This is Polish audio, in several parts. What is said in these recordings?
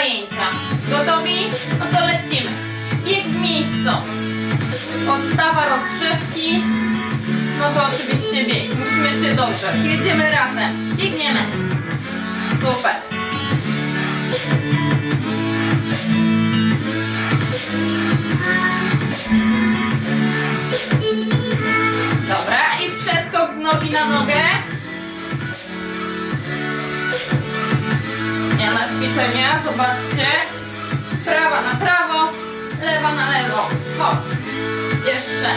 zajęcia. Gotowi? No to lecimy. Bieg w miejscu. Podstawa rozgrzewki. No to oczywiście bieg. Musimy się dogrzać. Jedziemy razem. Biegniemy. Super. Dobra, i przeskok z nogi na nogę. Ćwiczenia, zobaczcie. Prawa na prawo, lewa na lewo. Hop. Jeszcze.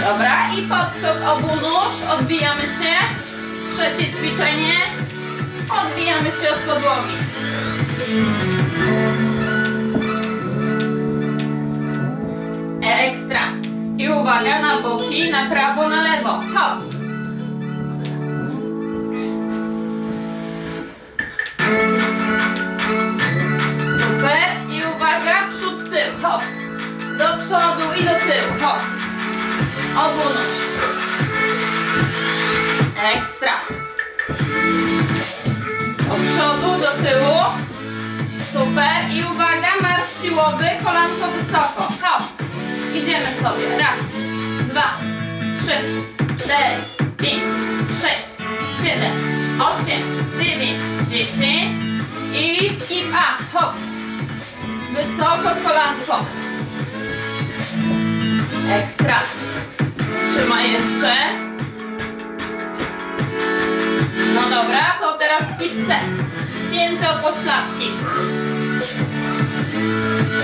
Dobra, i podskok obu nóż. Odbijamy się. Trzecie ćwiczenie. Odbijamy się od podłogi. Ekstra. I uwaga na boki, na prawo, na lewo. Hop. Super. I uwaga, przód, tył. Hop. Do przodu i do tyłu. Hop. Obu nóż. Ekstra. Do przodu, do tyłu. Super. I uwaga, marsz siłowy, kolanko wysoko. Hop. Idziemy sobie. Raz, dwa, trzy, cztery, pięć, sześć, siedem, osiem, dziewięć, dziesięć. I skip up. Hop. Wysoko kolanko. Ekstra. Trzymaj jeszcze. No dobra, to teraz skip C. Pięte o pośladki.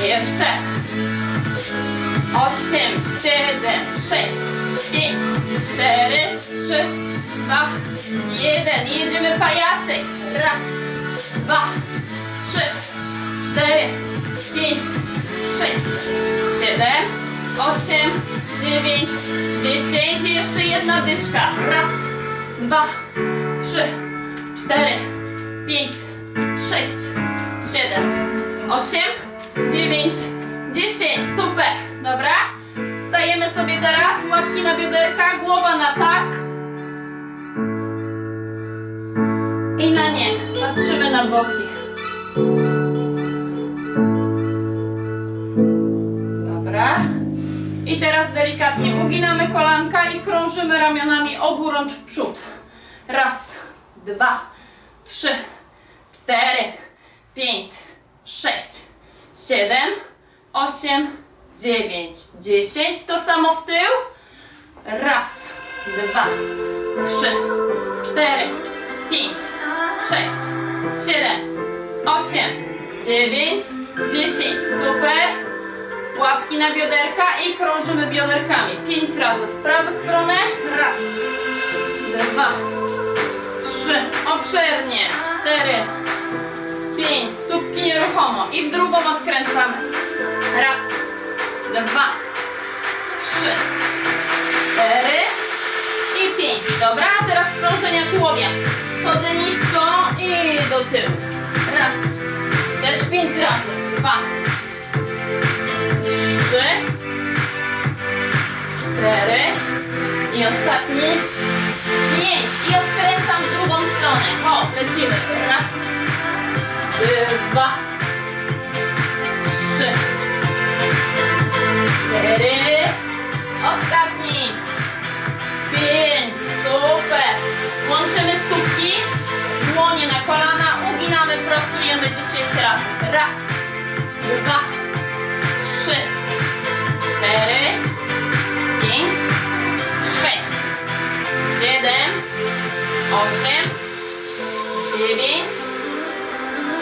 Jeszcze. Osiem, siedem, sześć, pięć, cztery, trzy, dwa, jeden. Jedziemy pajacy. Raz, dwa, trzy, cztery, pięć, sześć, siedem, osiem, dziewięć, dziesięć. I jeszcze jedna dyszka. Raz, dwa, trzy, cztery, pięć, sześć, siedem, osiem, dziewięć, dziesięć. Super. Dobra. Stajemy sobie teraz. Łapki na bioderka, głowa na tak. I na nie. Patrzymy na boki. Dobra. I teraz delikatnie uginamy kolanka i krążymy ramionami oburącz w przód. Raz, dwa, trzy, cztery, pięć, sześć, siedem, osiem, dziewięć, dziesięć. To samo w tył. Raz, dwa, trzy, cztery, pięć, sześć, siedem, osiem, dziewięć, dziesięć. Super. Łapki na bioderka i krążymy bioderkami. Pięć razy w prawą stronę. Raz, dwa, trzy, obszernie, cztery, pięć, stópki nieruchomo i w drugą odkręcamy. Raz, dwa, trzy, cztery i pięć. Dobra, teraz krążenia tułowia. Schodzę nisko i do tyłu. Raz, też pięć razy. Dwa, trzy, cztery i ostatni pięć. Dziewięć,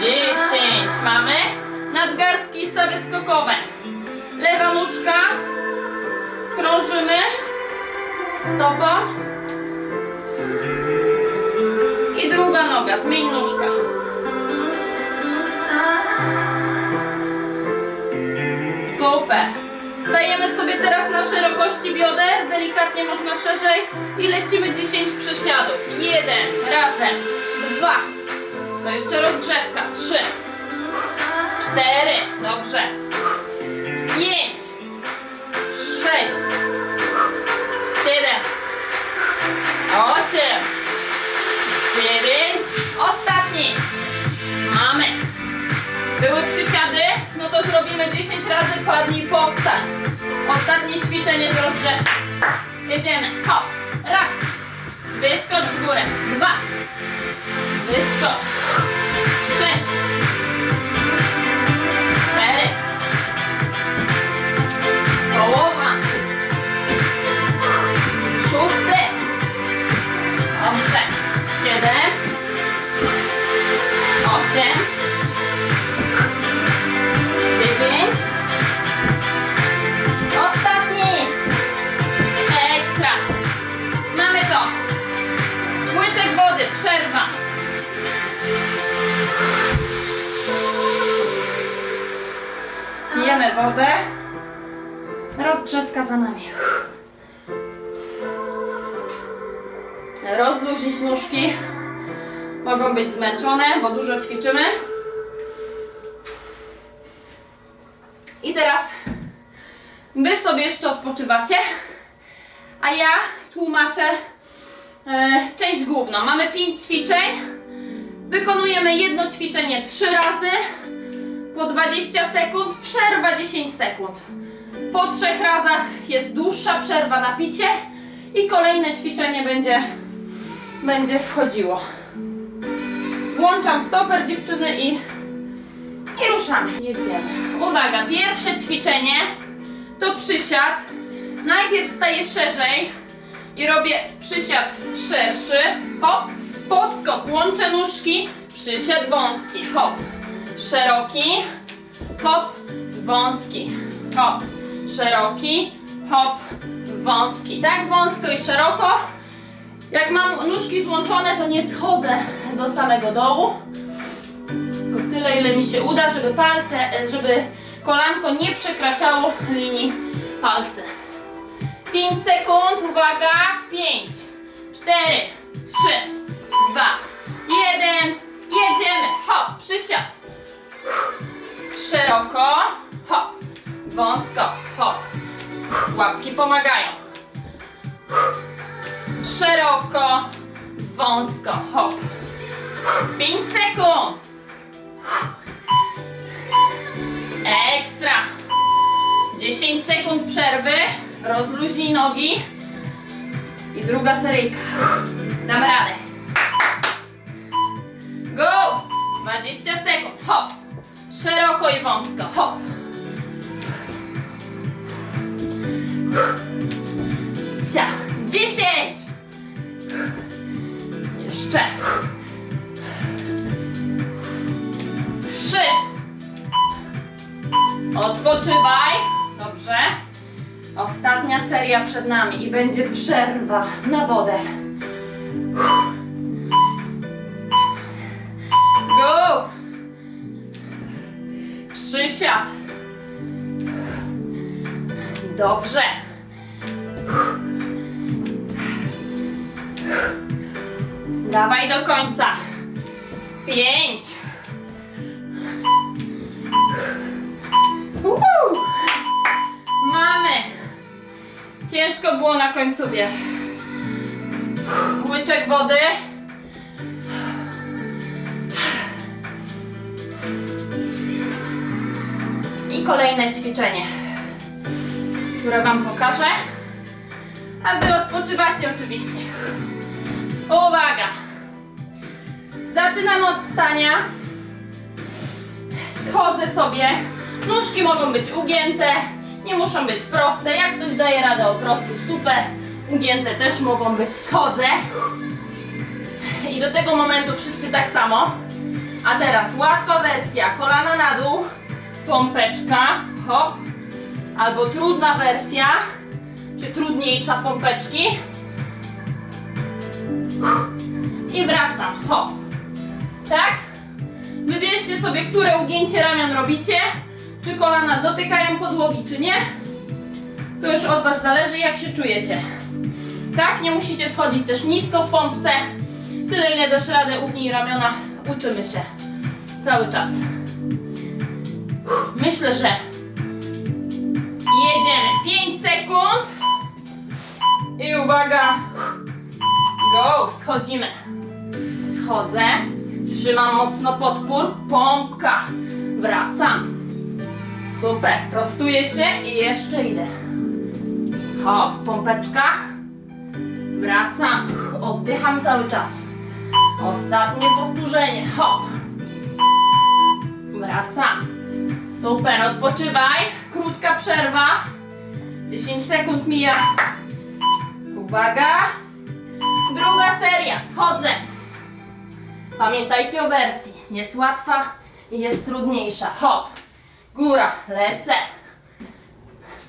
dziesięć. Mamy nadgarstki i stawy skokowe. Lewa nóżka. Krążymy stopą. I druga noga. Zmień nóżka. Super. Stajemy sobie teraz na szerokości bioder, delikatnie można szerzej i lecimy 10 przysiadów. Jeden, razem, dwa. To jeszcze rozgrzewka. Trzy. Cztery. Dobrze. Pięć. Sześć. Siedem. Osiem. Dziewięć. Ostatni. Mamy. Były przysiady? No to zrobimy 10 razy padnij powstań. Ostatnie ćwiczenie z rozgrzewki. Jedziemy. Hop. Raz. Wyskocz w górę. Dwa. Wyskocz. Trzy. Cztery. Połowa. Rozgrzewka za nami. Rozluźnić nóżki. Mogą być zmęczone, bo dużo ćwiczymy. I teraz wy sobie jeszcze odpoczywacie, a ja tłumaczę e, część główną. Mamy 5 ćwiczeń. Wykonujemy jedno ćwiczenie 3 razy po 20 sekund, przerwa 10 sekund. Po trzech razach jest dłuższa przerwa na picie i kolejne ćwiczenie będzie, będzie wchodziło. Włączam stoper dziewczyny i, i ruszamy. Jedziemy. Uwaga, pierwsze ćwiczenie to przysiad. Najpierw staję szerzej i robię przysiad szerszy. Hop, podskok, łączę nóżki, przysiad wąski. Hop, szeroki, hop, wąski. Hop, szeroki, hop, wąski. Tak wąsko i szeroko. Jak mam nóżki złączone, to nie schodzę do samego dołu. Tylko tyle, ile mi się uda, żeby palce, żeby kolanko nie przekraczało linii palcy. 5 sekund, uwaga, 5, 4, 3, 2, 1, jedziemy, hop, przysiad, szeroko, hop, wąsko, hop, łapki pomagają, szeroko, wąsko, hop, 5 sekund, ekstra, 10 sekund przerwy, rozluźnij nogi i druga seryjka. Damy radę. Go! 20 sekund, hop. Szeroko i wąsko, hop. Cia, 10. Jeszcze. 3. Odpoczywaj. Dobrze. Ostatnia seria przed nami i będzie przerwa na wodę. Go! Przysiad. Dobrze. Dawaj do końca. Pięć. Uhu. Mamy. Ciężko było na końcówie. Łyczek wody. I kolejne ćwiczenie, które Wam pokażę. A Wy odpoczywacie oczywiście. Uwaga! Zaczynam od stania. Schodzę sobie. Nóżki mogą być ugięte, nie muszą być proste. Jak ktoś daje radę o prostu, super. Ugięte też mogą być. Schodzę. I do tego momentu wszyscy tak samo. A teraz łatwa wersja. Kolana na dół. Pompeczka. Hop. Albo trudna wersja. Czy trudniejsza pompeczki. I wracam. Hop. Tak? Wybierzcie sobie, które ugięcie ramion robicie. Czy kolana dotykają podłogi, czy nie. To już od Was zależy, jak się czujecie. Tak? Nie musicie schodzić też nisko w pompce. Tyle, ile dasz radę, ugnij ramiona. Uczymy się. Cały czas. Myślę, że jedziemy. 5 sekund. I uwaga. Go, schodzimy. Schodzę. Trzymam mocno podpór. Pompka. Wracam. Super, prostuję się i jeszcze idę. Hop, pompeczka. Wracam, oddycham cały czas. Ostatnie powtórzenie, hop. Wracam. Super, odpoczywaj. Krótka przerwa. 10 sekund mija. Uwaga. Druga seria, schodzę. Pamiętajcie o wersji. Jest łatwa i jest trudniejsza. Hop. Góra, lecę.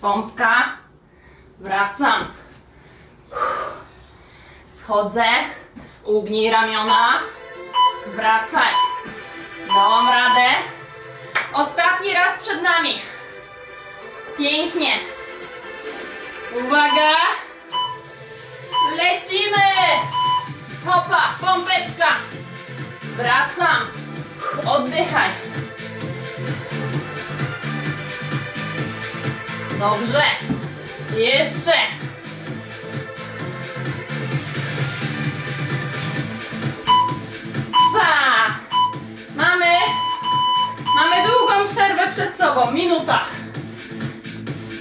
Pompka. Wracam. Schodzę. Ugnij ramiona. Wracaj. Dałam radę. Ostatni raz przed nami. Pięknie. Uwaga. Lecimy. Hopa, pompeczka. Wracam. Oddychaj. Dobrze. Jeszcze. Za. Mamy. Mamy długą przerwę przed sobą. Minuta.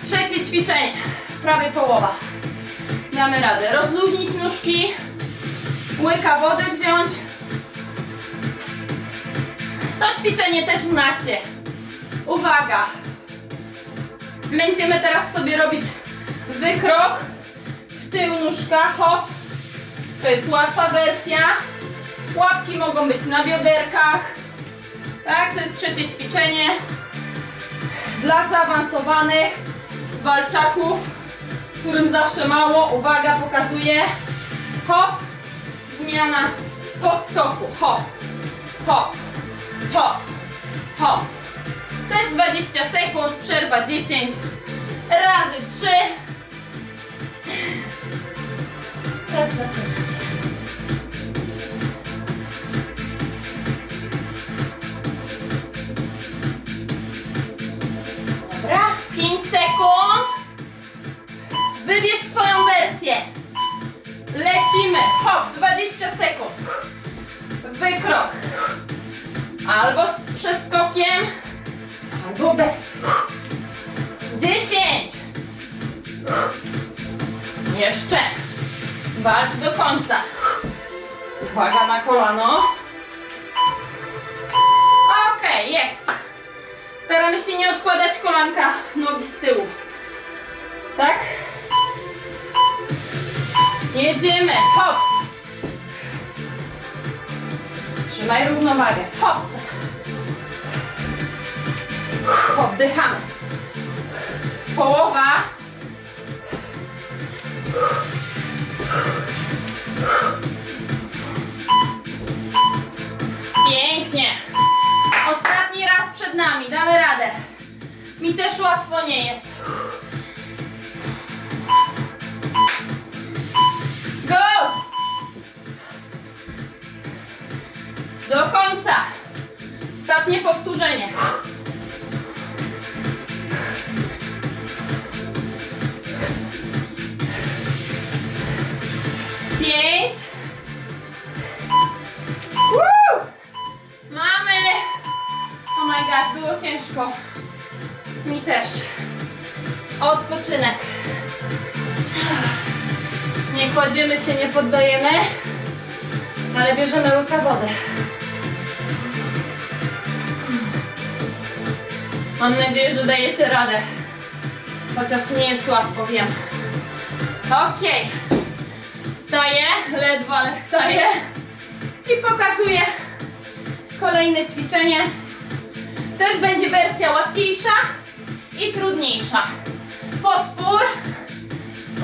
Trzecie ćwiczenie. Prawie połowa. Damy radę. Rozluźnić nóżki. Łyka wody wziąć. To ćwiczenie też znacie. Uwaga. Będziemy teraz sobie robić wykrok w tył nóżka. Hop. To jest łatwa wersja. Łapki mogą być na bioderkach. Tak, to jest trzecie ćwiczenie dla zaawansowanych walczaków, którym zawsze mało. Uwaga, pokazuję. Hop, zmiana w podskoku. Hop, hop, hop, hop. Też 20 sekund, przerwa 10 razy 3. Teraz zaczynać. Dobra, 5 sekund. Wybierz swoją wersję. Lecimy. Hop, 20 sekund. Wykrok. Albo z przeskokiem, albo bez. 10. Jeszcze. Walcz do końca. Uwaga na kolano. Okej, jest. Staramy się nie odkładać kolanka nogi z tyłu. Tak? Jedziemy. Hop. Trzymaj równowagę. Hop. Oddychamy. Połowa. Pięknie. Ostatni raz przed nami, damy radę. Mi też łatwo nie jest. Go! Do końca. Ostatnie powtórzenie. Pięć. Woo! Mamy! Oh my god, było ciężko. Mi też. Odpoczynek. Nie kładziemy się, nie poddajemy, ale bierzemy łyka wody. Mam nadzieję, że dajecie radę. Chociaż nie jest łatwo, wiem. Okej. Wstaję, ledwo, ale wstaję. I pokazuję kolejne ćwiczenie. Też będzie wersja łatwiejsza i trudniejsza. Podpór.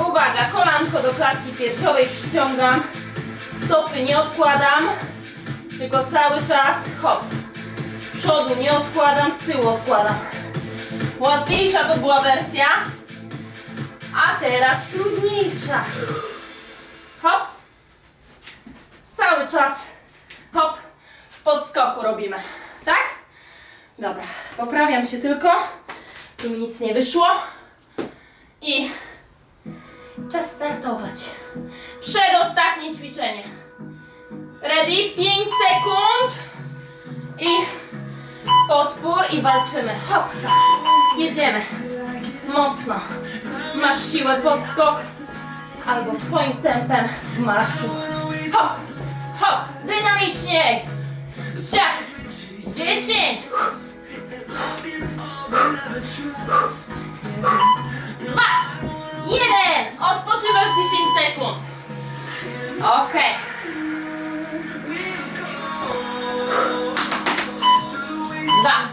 Uwaga, kolanko do klatki piersiowej przyciągam. Stopy nie odkładam, tylko cały czas hop. Przodu nie odkładam, z tyłu odkładam. Łatwiejsza to była wersja, a teraz trudniejsza. Hop. Cały czas hop w podskoku robimy. Tak? Dobra, poprawiam się tylko. Tu mi nic nie wyszło. I czas startować. Przedostatnie ćwiczenie. Ready? 5 sekund. I Podpór i walczymy. Hopsa. Jedziemy. Mocno. Masz siłę podskok albo swoim tempem w marszu. Hop, hop, dynamicznie. Ciach. Dziesięć. Dwa. Jeden. Odpoczywasz 10 sekund. Okej. Dwa.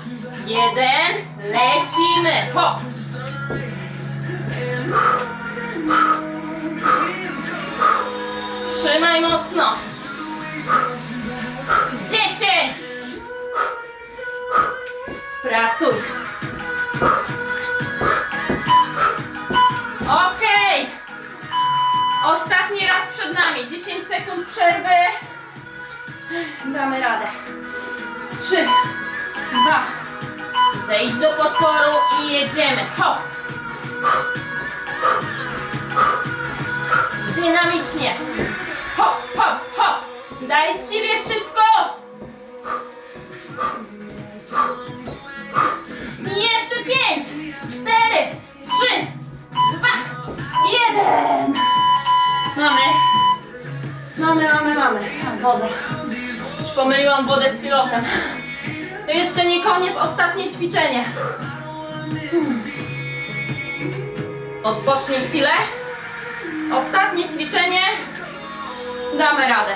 Jeden. Lecimy. Hop. Pomyliłam wodę z pilotem. To jeszcze nie koniec, ostatnie ćwiczenie. Odpocznij chwilę. Ostatnie ćwiczenie. Damy radę.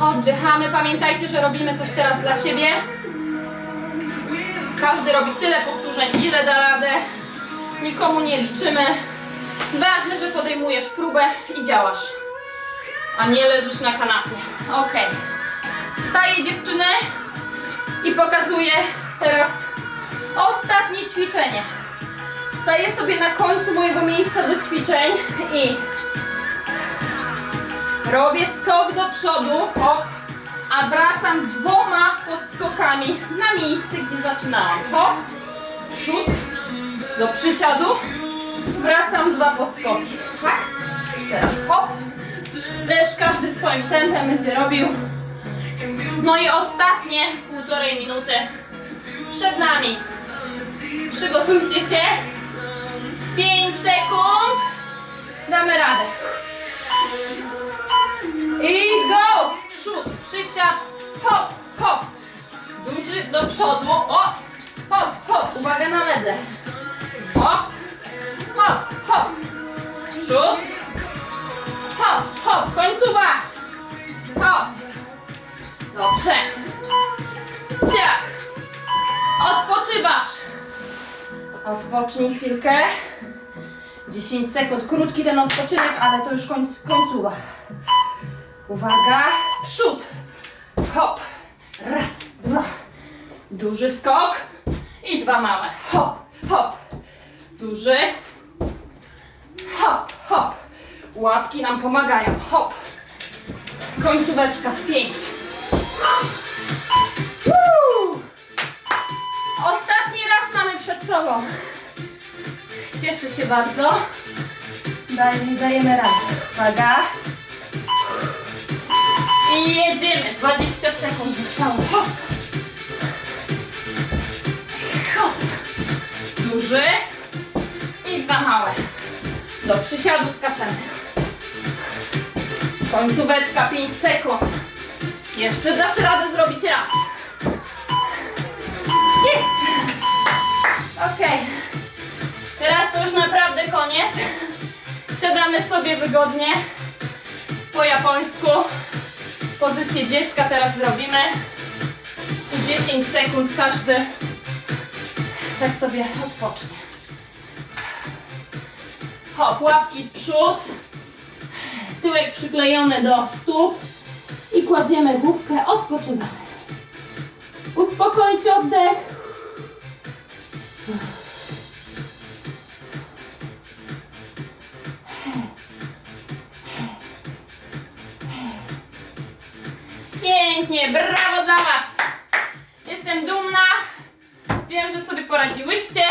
Oddychamy. Pamiętajcie, że robimy coś teraz dla siebie. Każdy robi tyle powtórzeń, ile da radę. Nikomu nie liczymy. Ważne, że podejmujesz próbę i działasz. A nie leżysz na kanapie. Ok. Wstaję dziewczyny i pokazuję teraz ostatnie ćwiczenie. Staję sobie na końcu mojego miejsca do ćwiczeń i robię skok do przodu, hop, a wracam dwoma podskokami na miejsce, gdzie zaczynałam. Hop, przód, do przysiadu, wracam dwa podskoki. Tak? Jeszcze raz hop. Też każdy swoim tempem będzie robił. No i ostatnie półtorej minuty przed nami. Przygotujcie się. 5 sekund. Damy radę. I go! Przód, przysiad, hop, hop. Duży do przodu. O! Hop, hop. Uwaga na medę. Hop, hop, hop. Przód. Hop, hop. Końcówa. Hop. Dobrze. Ciach. Odpoczywasz. Odpocznij chwilkę. 10 sekund. Krótki ten odpoczynek, ale to już końc, końcówa. Uwaga. Przód. Hop. Raz, dwa. Duży skok. I dwa małe. Hop, hop. Duży. Hop, hop. Łapki nam pomagają. Hop. Końcóweczka. Pięć. Ostatni raz mamy przed sobą. Cieszę się bardzo. Daj, dajemy radę. Uwaga. I jedziemy. 20 sekund zostało. Hop. Hop. Duży. I dwa małe. Do przysiadu skaczemy. Końcóweczka 5 sekund. Jeszcze dasz radę zrobić raz. Jest! Okej. Teraz to już naprawdę koniec. Siadamy sobie wygodnie. Po japońsku. Pozycję dziecka teraz zrobimy. I 10 sekund każdy tak sobie odpocznie. Hop, łapki w przód. Tyłek przyklejony do stóp. I kładziemy główkę, odpoczywamy. Uspokojcie oddech. Pięknie, brawo dla Was. Jestem dumna. Wiem, że sobie poradziłyście.